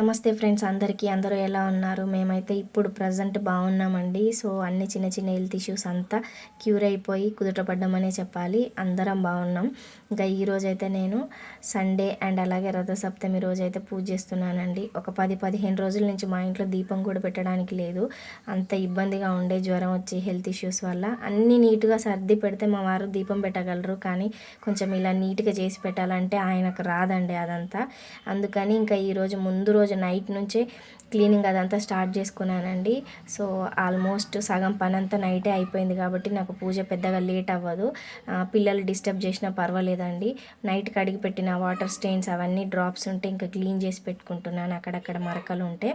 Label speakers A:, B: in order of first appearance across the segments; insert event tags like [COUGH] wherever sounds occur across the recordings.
A: నమస్తే ఫ్రెండ్స్ అందరికీ అందరూ ఎలా ఉన్నారు? మేమైతే ఇప్పుడు ప్రజెంట్ బాగున్నామండి. సో అన్ని చిన్న చిన్న హెల్త్ ఇష్యూస్ అంతా క్యూర్ అయిపోయి కుదుటపడ్డామనే చెప్పాలి. అందరం బాగున్నాం. ఇంకా ఈరోజైతే నేను సండే అండ్ అలాగే రథసప్తమి రోజు అయితే పూజ చేస్తున్నానండి. ఒక పది పదిహేను రోజుల నుంచి మా ఇంట్లో దీపం కూడా పెట్టడానికి లేదు. అంత ఇబ్బందిగా ఉండే జ్వరం వచ్చి హెల్త్ ఇష్యూస్ వల్ల. అన్నీ నీట్గా సర్ది పెడితే మా వారు దీపం పెట్టగలరు. కానీ కొంచెం ఇలా నీట్గా చేసి పెట్టాలంటే ఆయనకు రాదండి అదంతా. అందుకని ఇంకా ఈరోజు ముందు రోజు నైట్ నుంచే క్లీనింగ్ అదంతా స్టార్ట్ చేసుకున్నానండి. సో ఆల్మోస్ట్ సగం పని అంతా నైటే అయిపోయింది కాబట్టి నాకు పూజ పెద్దగా లేట్ అవ్వదు. పిల్లలు డిస్టర్బ్ చేసినా పర్వాలేదండి. నైట్ కడిగి పెట్టిన వాటర్ స్టెయిన్స్ అవన్నీ డ్రాప్స్ ఉంటే ఇంకా క్లీన్ చేసి పెట్టుకుంటున్నాను అక్కడక్కడ మరకలు ఉంటే.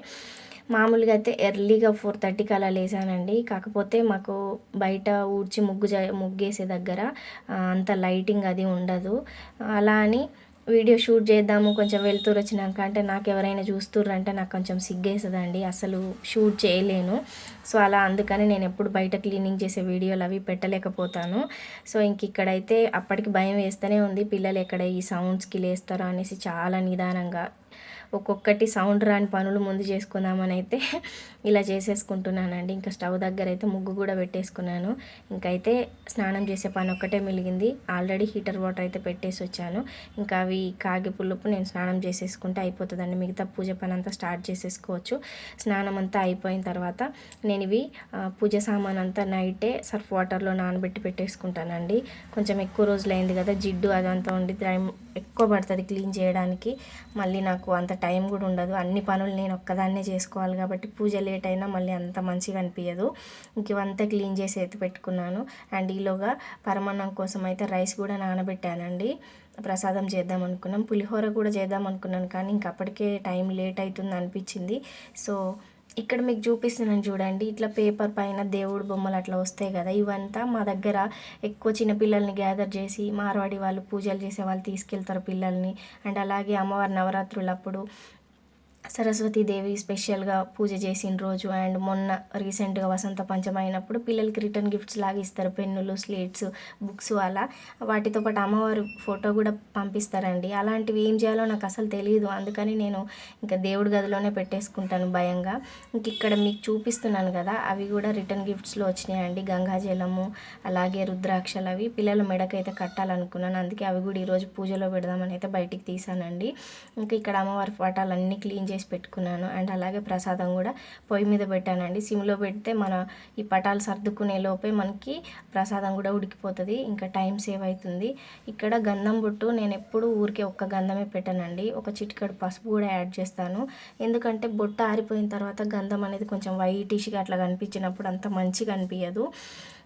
A: మామూలుగా అయితే ఎర్లీగా ఫోర్ థర్టీకి అలా లేసానండి. కాకపోతే మాకు బయట ఊడ్చి ముగ్గు ముగ్గేసే దగ్గర అంత లైటింగ్ అది ఉండదు. అలా అని వీడియో షూట్ చేద్దాము కొంచెం వెళ్తూరు వచ్చినాక. అంటే నాకు ఎవరైనా చూస్తుర్రంటే నాకు కొంచెం సిగ్గేస్తుందండి. అసలు షూట్ చేయలేను. సో అలా అందుకని నేను ఎప్పుడు బయట క్లీనింగ్ చేసే వీడియోలు అవి పెట్టలేకపోతాను. సో ఇంక ఇక్కడైతే అప్పటికి భయం వేస్తూనే ఉంది. పిల్లలు ఎక్కడ ఈ సౌండ్స్కి లేస్తారో అనేసి చాలా నిదానంగా ఒక్కొక్కటి సౌండ్ రాని పనులు ముందు చేసుకుందామని అయితే [LAUGHS] ఇలా చేసేసుకుంటున్నానండి. ఇంకా స్టవ్ దగ్గర అయితే ముగ్గు కూడా పెట్టేసుకున్నాను. ఇంకైతే స్నానం చేసే పని ఒక్కటే మిలిగింది ఆల్రెడీ హీటర్ వాటర్ అయితే పెట్టేసి వచ్చాను. ఇంకా అవి కాగి పులుపు నేను స్నానం చేసేసుకుంటే అయిపోతుందండి. మిగతా పూజ పని అంతా స్టార్ట్ చేసేసుకోవచ్చు. స్నానం అంతా అయిపోయిన తర్వాత నేను ఇవి పూజ సామాన్ అంతా నైటే సర్ఫ్ వాటర్లో నానబెట్టి పెట్టేసుకుంటానండి. కొంచెం ఎక్కువ రోజులు అయింది కదా జిడ్డు అదంతా ఉండి టైం ఎక్కువ పడుతుంది క్లీన్ చేయడానికి. మళ్ళీ నాకు అంత టైం కూడా ఉండదు. అన్ని పనులు నేను ఒక్కదాన్నే చేసుకోవాలి కాబట్టి పూజ లేట్ అయినా మళ్ళీ అంత మంచిగా అనిపించదు ఇంక ఇవంతా క్లీన్ చేసి ఎత్తి పెట్టుకున్నాను. అండ్ ఈలోగా పరమాన్నం కోసం అయితే రైస్ కూడా నానబెట్టానండి. ప్రసాదం చేద్దాం అనుకున్నాం. పులిహోర కూడా చేద్దాం అనుకున్నాను కానీ ఇంక అప్పటికే టైం లేట్ అవుతుంది అనిపించింది. సో ఇక్కడ మీకు చూపిస్తున్నాను చూడండి. ఇట్లా పేపర్ పైన దేవుడు బొమ్మలు అట్లా వస్తాయి కదా. ఇవంతా మా దగ్గర ఎక్కువ చిన్నపిల్లల్ని గ్యాదర్ చేసి మార్వాడి వాళ్ళు పూజలు చేసే వాళ్ళు తీసుకెళ్తారు పిల్లల్ని. అండ్ అలాగే అమ్మవారి నవరాత్రులప్పుడు సరస్వతీదేవి స్పెషల్గా పూజ చేసిన రోజు అండ్ మొన్న రీసెంట్గా వసంత పంచమి అయినప్పుడు పిల్లలకి రిటర్న్ గిఫ్ట్స్ లాగా ఇస్తారు. పెన్నులు స్లేట్స్ బుక్స్ అలా. వాటితో పాటు అమ్మవారు ఫోటో కూడా పంపిస్తారండి. అలాంటివి ఏం చేయాలో నాకు అసలు తెలియదు అందుకని నేను ఇంకా దేవుడి గదిలోనే పెట్టేసుకుంటాను భయంగా. ఇంక ఇక్కడ మీకు చూపిస్తున్నాను కదా అవి కూడా రిటర్న్ గిఫ్ట్స్లో వచ్చినాయండి. గంగాజలము అలాగే రుద్రాక్షలు అవి. పిల్లల మెడకైతే కట్టాలనుకున్నాను. అందుకే అవి కూడా ఈరోజు పూజలో పెడదామని అయితే బయటికి తీసానండి. ఇంకా ఇక్కడ అమ్మవారి పటాలన్నీ క్లీన్ చేసి పెట్టుకున్నాను. అండ్ అలాగే ప్రసాదం కూడా పొయ్యి మీద పెట్టానండి. సిమ్లో పెడితే మన ఈ పటాలు సర్దుకునే లోపే మనకి ప్రసాదం కూడా ఉడికిపోతుంది. ఇంకా టైం సేవ్ అవుతుంది ఇక్కడ గంధం బొట్టు నేను ఎప్పుడు ఊరికే ఒక్క గంధమే పెట్టానండి. ఒక చిటికడు పసుపు కూడా యాడ్ చేస్తాను. ఎందుకంటే బొట్టు ఆరిపోయిన తర్వాత గంధం అనేది కొంచెం వైటిష్గా అట్లా కనిపించినప్పుడు అంత మంచిగా అనిపించదు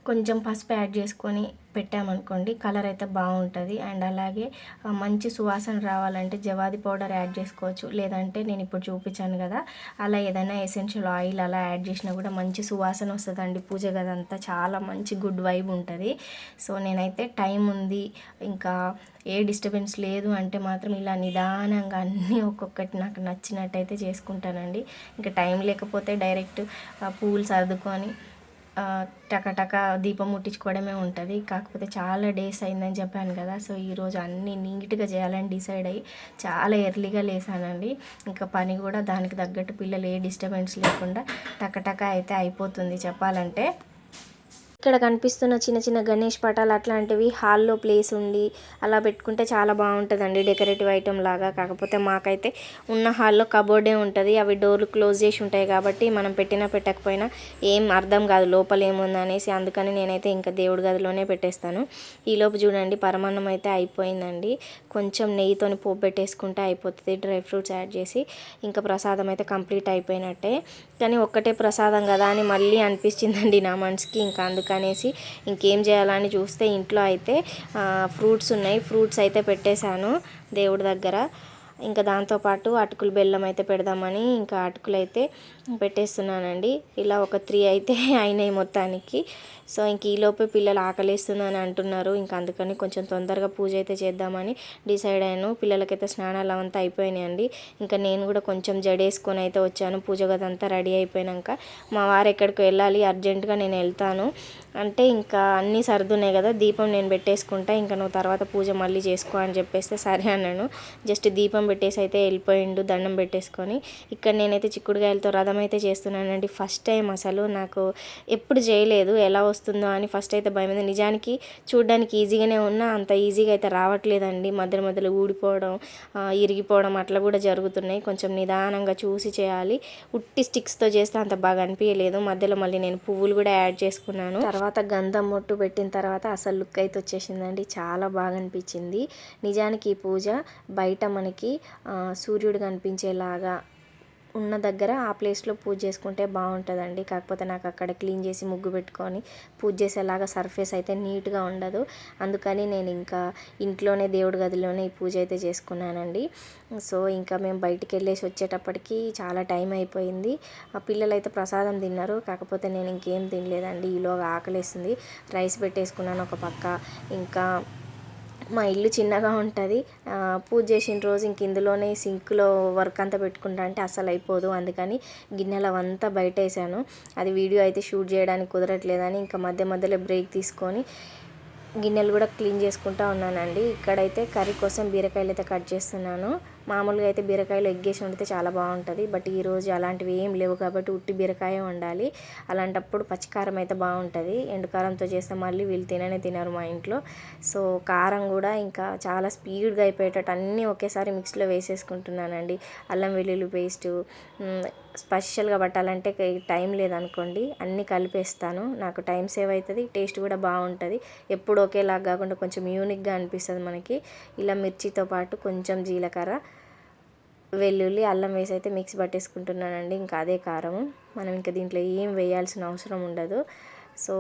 A: కొంచెం పసుపు యాడ్ చేసుకొని పెట్టామనుకోండి కలర్ అయితే బాగుంటుంది. అండ్ అలాగే మంచి సువాసన రావాలంటే జవాది పౌడర్ యాడ్ చేసుకోవచ్చు. లేదంటే నేను ఇప్పుడు చూపించాను కదా అలా ఏదైనా ఎసెన్షియల్ ఆయిల్ అలా యాడ్ చేసినా కూడా మంచి సువాసన వస్తుందండి. పూజ గదంతా చాలా మంచి గుడ్ వైబ్ ఉంటుంది. సో నేనైతే టైం ఉంది. ఇంకా ఏ డిస్టర్బెన్స్ లేదు అంటే మాత్రం ఇలా నిదానంగా అన్నీ ఒక్కొక్కటి నాకు నచ్చినట్టయితే చేసుకుంటానండి. ఇంకా టైం లేకపోతే డైరెక్ట్ పూలు సర్దుకొని టకటక దీపం ముట్టించుకోవడమే ఉంటుంది. కాకపోతే చాలా డేస్ అయిందని చెప్పాను కదా సో ఈరోజు అన్నీ నీట్గా చేయాలని డిసైడ్ అయ్యి చాలా ఎర్లీగా లేసానండి. ఇంకా పని కూడా దానికి తగ్గట్టు పిల్లలు ఏ డిస్టర్బెన్స్ లేకుండా టకటక అయితే అయిపోతుంది చెప్పాలంటే. ఇక్కడ కనిపిస్తున్న చిన్న చిన్న గణేష్ పటాలు అట్లాంటివి హాల్లో ప్లేస్ ఉండి అలా పెట్టుకుంటే చాలా బాగుంటుందండి డెకరేటివ్ ఐటెం లాగా. కాకపోతే మాకైతే ఉన్న హాల్లో కబోర్డే ఉంటుంది అవి డోర్లు క్లోజ్ చేసి ఉంటాయి కాబట్టి మనం పెట్టినా పెట్టకపోయినా ఏం అర్థం కాదు లోపల ఏముంది అనేసి. అందుకని నేనైతే ఇంకా దేవుడి గదిలోనే పెట్టేస్తాను. ఈలోపు చూడండి పరమాన్నం అయితే అయిపోయిందండి. కొంచెం నెయ్యితోని పోపు పెట్టేసుకుంటే అయిపోతుంది డ్రై ఫ్రూట్స్ యాడ్ చేసి ఇంకా ప్రసాదం అయితే కంప్లీట్ అయిపోయినట్టే. కానీ ఒక్కటే ప్రసాదం కదా అని మళ్ళీ అనిపించిందండి నా మనసుకి. ఇంకా అందుకని అనేసి ఇంకేం చేయాలని చూస్తే ఇంట్లో అయితే ఫ్రూట్స్ ఉన్నాయి. ఫ్రూట్స్ అయితే పెట్టేశాను దేవుడి దగ్గర. ఇంకా దాంతోపాటు అటుకులు బెల్లం అయితే పెడదామని ఇంకా అటుకులు అయితే పెట్టేస్తున్నానండి. ఇలా ఒక త్రీ అయితే [LAUGHS] అయినాయి మొత్తానికి. సో ఇంక ఈలోపే పిల్లలు ఆకలిస్తుందని అంటున్నారు. ఇంకా అందుకని కొంచెం తొందరగా పూజ అయితే చేద్దామని డిసైడ్ అయ్యాను. పిల్లలకైతే స్నానాలు అవంతా అయిపోయినాయండి. ఇంకా నేను కూడా కొంచెం జడేసుకొని అయితే వచ్చాను. పూజ గదంతా రెడీ అయిపోయాక మా వారు ఎక్కడికి వెళ్ళాలి. అర్జెంటుగా నేను వెళ్తాను. అంటే ఇంకా అన్నీ సర్దున్నాయి కదా. దీపం నేను పెట్టేసుకుంటా. ఇంకా నువ్వు తర్వాత పూజ మళ్ళీ చేసుకో అని చెప్పేస్తే సరే అన్నాను. జస్ట్ దీపం పెట్టేసి అయితే వెళ్ళిపోయిండు. దండం పెట్టేసుకొని. ఇక్కడ నేనైతే చిక్కుడుకాయలతో రథం అయితే చేస్తున్నానండి. ఫస్ట్ టైం అసలు నాకు ఎప్పుడు చేయలేదు ఎలా వస్తుందో అని ఫస్ట్ అయితే భయం ఉంది నిజానికి చూడడానికి ఈజీగానే ఉన్నా అంత ఈజీగా అయితే రావట్లేదండి. మధ్య మధ్యలో ఊడిపోవడం ఇరిగిపోవడం అట్లా కూడా జరుగుతున్నాయి. కొంచెం నిదానంగా చూసి చేయాలి. ఉట్టి స్టిక్స్తో చేస్తే అంత బాగా అనిపించలేదు మధ్యలో మళ్ళీ నేను పువ్వులు కూడా యాడ్ చేసుకున్నాను. తర్వాత గంధం మొట్టు పెట్టిన తర్వాత అసలు లుక్ అయితే వచ్చేసిందండి. చాలా బాగా అనిపించింది. నిజానికి ఈ పూజ బయట మనకి సూర్యుడు కనిపించేలాగా ఉన్న దగ్గర ఆ ప్లేస్లో పూజ చేసుకుంటే బాగుంటుందండి. కాకపోతే నాకు అక్కడ క్లీన్ చేసి ముగ్గు పెట్టుకొని పూజ చేసేలాగా సర్ఫేస్ అయితే నీట్గా ఉండదు. అందుకని నేను ఇంకా ఇంట్లోనే దేవుడి గదిలోనే ఈ పూజ అయితే చేసుకున్నానండి. సో ఇంకా మేము బయటికి వెళ్ళేసి వచ్చేటప్పటికి చాలా టైం అయిపోయింది. ఆ పిల్లలు అయితే ప్రసాదం తిన్నారు. కాకపోతే నేను ఇంకేం తినలేదండి. ఈలోగా ఆకలేస్తుంది రైస్ పెట్టేసుకున్నాను ఒక పక్క. ఇంకా మా ఇల్లు చిన్నగా ఉంటుంది. పూజ చేసిన రోజు ఇంక ఇందులోనే సింక్లో వర్క్ అంతా పెట్టుకుంటా అంటే అసలు అయిపోదు అందుకని గిన్నెలు అవంతా బయట వేసాను అది వీడియో అయితే షూట్ చేయడానికి కుదరట్లేదని ఇంకా మధ్య మధ్యలో బ్రేక్ తీసుకొని గిన్నెలు కూడా క్లీన్ చేసుకుంటా ఉన్నానండి. ఇక్కడైతే కర్రీ కోసం బీరకాయలు అయితే కట్ చేస్తున్నాను. మామూలుగా అయితే బీరకాయలు ఎగ్గేసి వండితే చాలా బాగుంటుంది. బట్ ఈరోజు అలాంటివి ఏం లేవు కాబట్టి ఉట్టి బీరకాయ వండాలి. అలాంటప్పుడు పచ్చికారం అయితే బాగుంటుంది. ఎండుకారంతో చేస్తే మళ్ళీ వీళ్ళు తిననే తినరు మా ఇంట్లో. సో కారం కూడా ఇంకా చాలా స్పీడ్గా అయిపోయేటట్టు అన్నీ ఒకేసారి మిక్స్లో వేసేసుకుంటున్నానండి. అల్లం వెల్లుల్లి పేస్టు స్పెషల్గా పట్టాలంటే టైం లేదనుకోండి అన్నీ కలిపేస్తాను. నాకు టైం సేవ్ అవుతుంది టేస్ట్ కూడా బాగుంటుంది. ఎప్పుడు ఒకేలాగా కాకుండా కొంచెం యూనిక్గా అనిపిస్తుంది మనకి. ఇలా మిర్చితో పాటు కొంచెం జీలకర్ర వెల్లుల్లి అల్లం వేసి అయితే మిక్స్ పట్టేసుకుంటున్నానండి. ఇంకా అదే కారము. మనం ఇంకా దీంట్లో ఏం వేయాల్సిన అవసరం ఉండదు. సో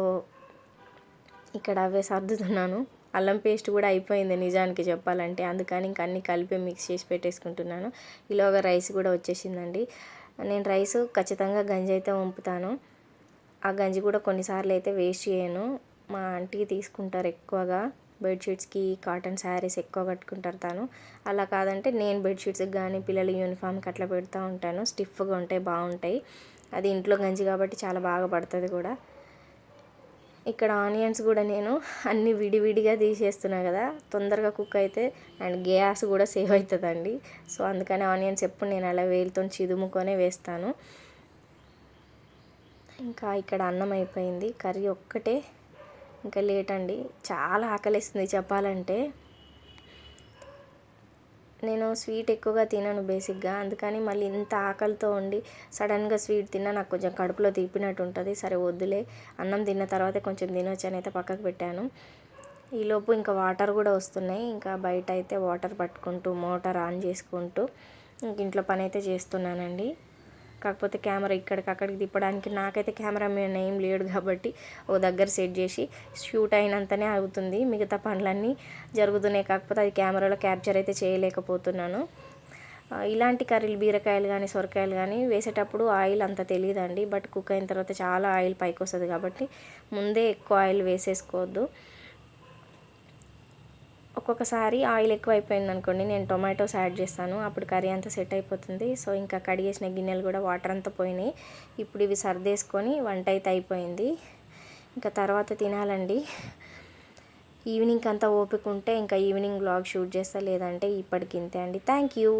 A: ఇక్కడ అవే సర్దుతున్నాను. అల్లం పేస్ట్ కూడా అయిపోయింది నిజానికి చెప్పాలంటే. అందుకని ఇంక అన్ని కలిపి మిక్స్ చేసి పెట్టేసుకుంటున్నాను. ఈలోగా రైస్ కూడా వచ్చేసిందండి. నేను రైస్ ఖచ్చితంగా గంజి అయితే వంపుతాను. ఆ గంజి కూడా కొన్నిసార్లు అయితే వేస్ట్ చేయను. మా ఆంటీ తీసుకుంటారు ఎక్కువగా. బెడ్షీట్స్కి కాటన్ శారీస్ ఎక్కువ కట్టుకుంటారు తాను. అలా కాదంటే నేను బెడ్షీట్స్కి కానీ పిల్లల యూనిఫామ్కి అట్లా పెడతా ఉంటాను. స్టిఫ్గా ఉంటాయి బాగుంటాయి. అది ఇంట్లో గంజి కాబట్టి చాలా బాగా పడుతుంది కూడా. ఇక్కడ ఆనియన్స్ కూడా నేను అన్ని విడివిడిగా తీసేస్తున్నా కదా తొందరగా కుక్ అయితే అండ్ గ్యాస్ కూడా సేవ్ అవుతుందండి. సో అందుకని ఆనియన్స్ ఎప్పుడు నేను అలా వేలుతో చిదుముకొనే వేస్తాను. ఇంకా ఇక్కడ అన్నం అయిపోయింది కర్రీ ఒక్కటే. ఇంకా లేట్ అండి చాలా ఆకలిస్తుంది చెప్పాలంటే. నేను స్వీట్ ఎక్కువగా తినను బేసిక్గా. అందుకని మళ్ళీ ఇంత ఆకలితో ఉండి సడన్గా స్వీట్ తిన్నా నాకు కొంచెం కడుపులో తీపినట్టు ఉంటుంది. సరే వద్దులే అన్నం తిన్న తర్వాతే కొంచెం తినొచ్చు అని అయితే పక్కకు పెట్టాను. ఈలోపు ఇంకా వాటర్ కూడా వస్తున్నాయి. ఇంకా బయట అయితే వాటర్ పట్టుకుంటూ మోటార్ ఆన్ చేసుకుంటూ ఇంక ఇంట్లో పని అయితే చేస్తున్నానండి. కాకపోతే కెమెరా ఇక్కడికి అక్కడికి తిప్పడానికి నాకైతే కెమెరా మీద ఏం లేడు కాబట్టి ఓ దగ్గర సెట్ చేసి షూట్ అయినంతనే అవుతుంది మిగతా పనులన్నీ జరుగుతున్నాయి. కాకపోతే అది కెమెరాలో క్యాప్చర్ అయితే చేయలేకపోతున్నాను. ఇలాంటి కర్రీలు బీరకాయలు కానీ సొరకాయలు కానీ వేసేటప్పుడు ఆయిల్ అంత తెలియదండి బట్ కుక్ అయిన తర్వాత చాలా ఆయిల్ పైకి వస్తుంది కాబట్టి ముందే ఎక్కువ ఆయిల్ వేసేసుకోవద్దు. ఒక్కొక్కసారి ఆయిల్ ఎక్కువ అయిపోయింది అనుకోండి నేను టొమాటోస్ యాడ్ చేస్తాను. అప్పుడు కర్రీ అంతా సెట్ అయిపోతుంది. సో ఇంకా కడిగేసిన గిన్నెలు కూడా వాటర్ అంతా పోయినాయి. ఇప్పుడు ఇవి సర్దేసుకొని వంట అయితే అయిపోయింది. ఇంకా తర్వాత తినాలండి. ఈవినింగ్ అంతా ఓపిక ఉంటే ఇంకా ఈవినింగ్ బ్లాగ్ షూట్ చేస్తా లేదంటే ఇప్పటికి ఇంతే అండి. Thank you.